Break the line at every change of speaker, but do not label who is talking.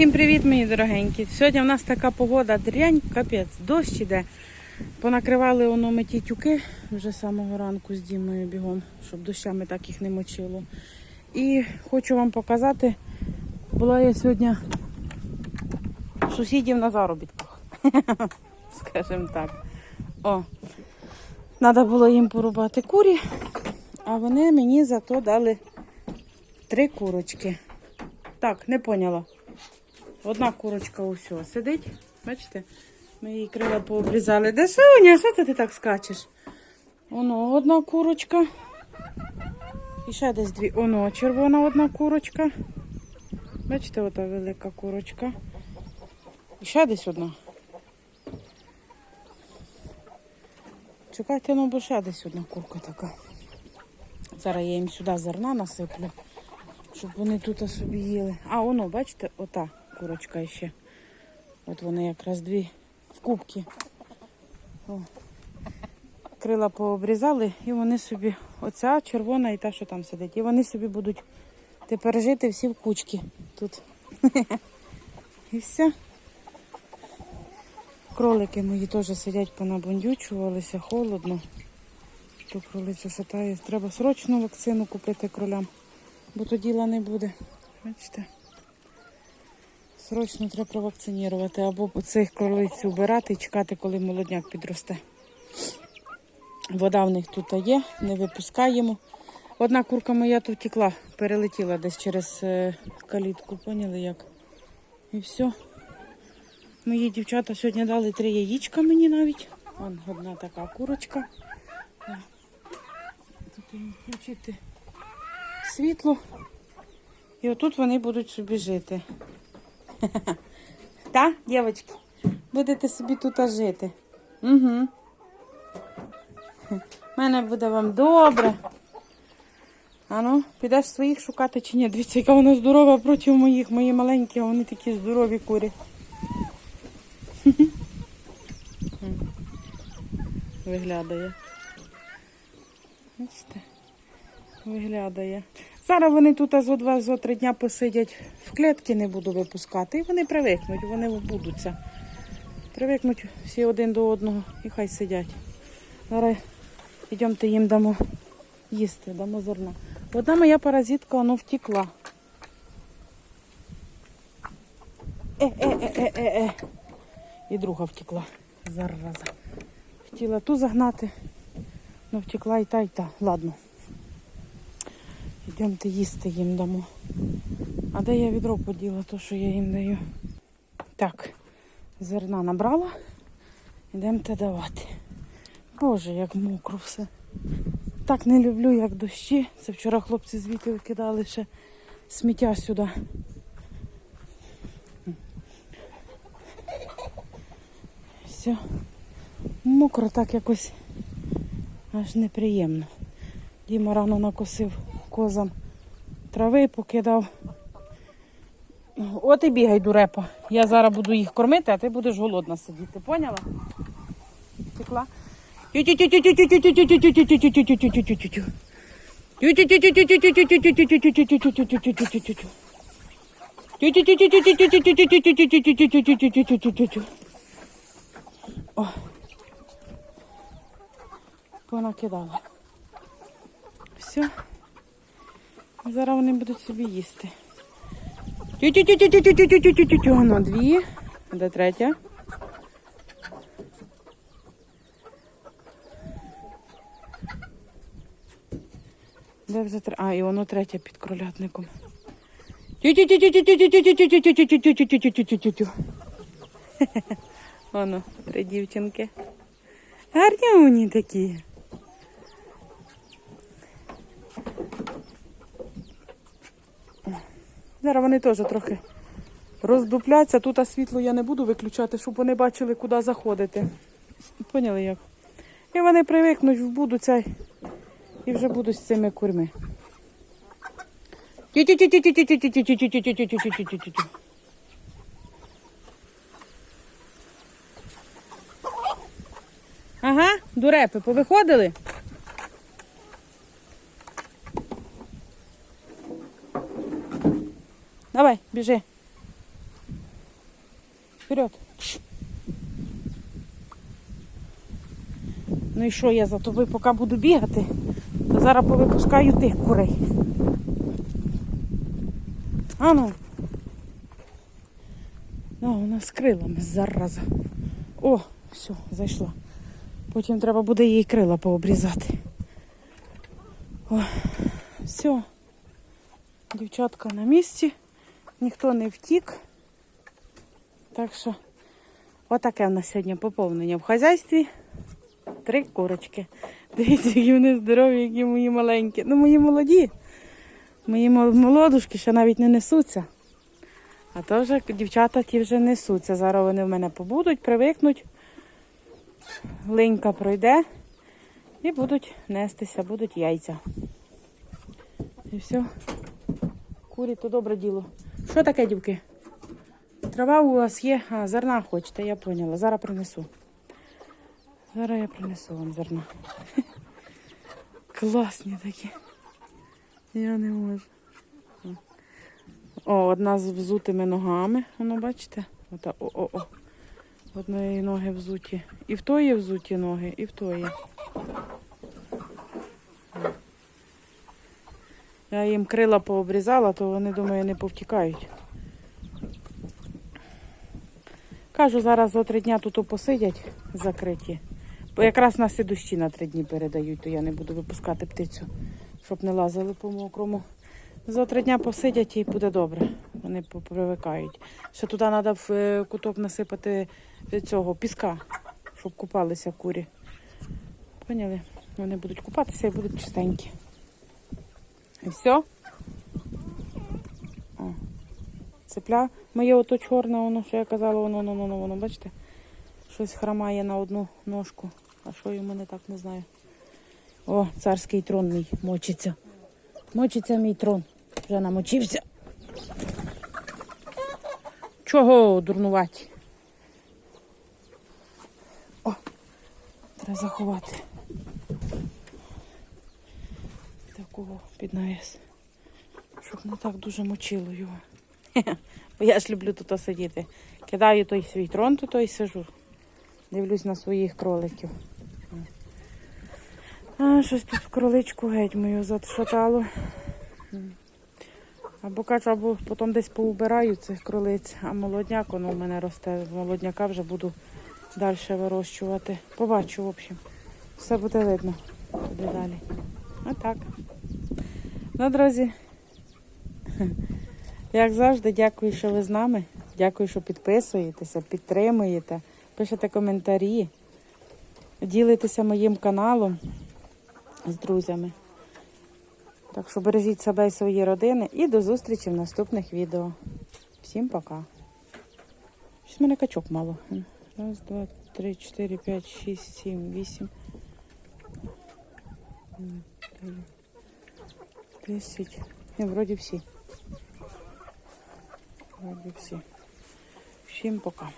Всім привіт, мої дорогенькі. Сьогодні в нас така погода дрянь, капець, дощ іде. Понакривали воно ми ті тюки вже самого ранку з Дімою бігом, щоб дощами так їх не мочило. І хочу вам показати, була я сьогодні сусідів на заробітках. Скажімо так. О, треба було їм порубати курі, а вони мені зато дали три курочки. Так, не поняла. Одна курочка усього сидить. Бачите? Ми її крила пообрізали. Де Соня, що це ти так скачеш? Оно одна курочка. І ще десь дві. Оно червона одна курочка. Бачите, ота велика курочка. І ще десь одна. Чекайте, ну бо ще десь одна курка така. Зараз я їм сюди зерна насиплю, щоб вони тут собі їли. А, воно, бачите, ота курочка ще. От вони якраз дві в кубки. О. Крила пообрізали і вони собі, оця червона і та, що там сидить. І вони собі будуть тепер жити всі в кучки тут. І все. Кролики мої теж сидять, понабундючувалися, холодно. То кролиця шатає. Треба срочно вакцину купити кролям, бо то діла не буде. Бачите? Срочно треба провакцинувати або цих кролиць убирати і чекати, коли молодняк підросте. Вода в них тут є, не випускаємо. Одна курка моя тут втекла, перелетіла десь через е, калітку, поняли як? І все. Мої дівчата сьогодні дали три яєчка мені навіть. Вон одна така курочка. Тут включити світло. І отут вони будуть собі жити. Та, дівчатки? Будете собі тут жити. Угу. У мене буде вам добре. А ну, підеш своїх шукати чи ні? Дивіться, яка вона здорова проти моїх. Мої маленькі, вони такі здорові курі. Виглядає. Бачите? Виглядає. Зараз вони тут зо два, зо три дня посидять в клітки, не буду випускати. І вони привикнуть, вони вбудуться. Привикнуть всі один до одного і хай сидять. Зараз йдемте їм дамо їсти, дамо зерна. Одна моя паразитка воно втекла. Е-е-е-е-е. І друга втекла. Зараза. Хотіла ту загнати, але втекла і та, і та. Ладно. Йдемте їсти їм дамо. А де я відро поділа, то що я їм даю? Так, зерна набрала. Йдемте давати. Боже, як мокро все. Так не люблю, як дощі. Це вчора хлопці звідти викидали ще сміття сюди. Все. Мокро так якось аж неприємно. Діма рано накосив козам трави покидав. От і бігай, дурепа. Я зараз буду їх кормити, а ти будеш голодна сидіти. Поняла? Текла? О. Понакидала. Все. Зараз вони будуть собі їсти. Тю-тю-тю-тю-тю-тю-тю-тю-тю-тю-тю-тю. Воно дві. Де третя? Де вже третя? А, і воно третя під кролятником. Тю-тю-тю-тю-тю-тю-тю-тю-тю-тю-тю-тю-тю-тю-тю-тю-тю-тю. Воно, три дівчинки. Гарні такі. Зараз вони теж трохи роздупляться. Тут а світло я не буду виключати, щоб вони бачили, куди заходити. Поняли як? І вони привикнуть, вбудуться і вже будуть з цими курми. Ага, дурепи повиходили? Давай, біжи. Вперед. Ну і що я за тобою поки буду бігати, то зараз повипускаю тих курей. Ану. Ну, вона з крилами зараза. О, все, зайшла. Потім треба буде їй крила пообрізати. О, все. Дівчатка на місці. Ніхто не втік. Так що, отаке в нас сьогодні поповнення в хазяйстві. Три курочки. Дивіться, які вони здорові, які мої маленькі. Ну, мої молоді. Мої молодушки ще навіть не несуться. А то вже дівчата ті вже несуться. Зараз вони в мене побудуть, привикнуть. Линька пройде і будуть нестися, будуть яйця. І все. Курі то добре діло. Що таке, дівки? Трава у вас є, а зерна хочете, я поняла. Зараз принесу. Зараз я принесу вам зерна. Класні такі. Я не можу. О, одна з взутими ногами. Воно бачите? Ота, о-о-о. Одної ноги взуті. І в тої взуті ноги, і в тої. Я їм крила пообрізала, то вони, думаю, не повтікають. Кажу, зараз за три дня тут посидять закриті. Бо якраз нас і дощі на три дні передають, то я не буду випускати птицю, щоб не лазили по мокрому. За три дня посидять і буде добре. Вони попривикають. Ще туди треба в е, куток насипати е, цього піска, щоб купалися курі. Поняли? Вони будуть купатися і будуть чистенькі. І все. О. Цепля. Моє ото чорне, воно, що я казала, воно, воно, воно, воно, бачите? Щось хромає на одну ножку. А що йому не так, не знаю. О, царський трон мій мочиться. Мочиться мій трон. Вже намочився. Чого дурнувати? О, треба заховати. Такого під навіс. Щоб не так дуже мочило його. Бо я ж люблю тут сидіти. Кидаю той свій трон, то той сижу. Дивлюсь на своїх кроликів. А, щось тут кроличку геть мою зашатало. Або кажу, або потім десь поубираю цих кролиць, а молодняк воно в мене росте. Молодняка вже буду далі вирощувати. Побачу, в общем. Все буде видно. Буде далі. Отак. Ну, друзі. Як завжди, дякую, що ви з нами. Дякую, що підписуєтеся, підтримуєте, пишете коментарі, ділитеся моїм каналом з друзями. Так що бережіть себе і свої родини і до зустрічі в наступних відео. Всім пока. Щось в мене качок мало. Раз, два, три, чотири, п'ять, шість, сім, вісім. М, дев'ять, Десять. Ні, вроді всі. Вроді всі. Всім пока.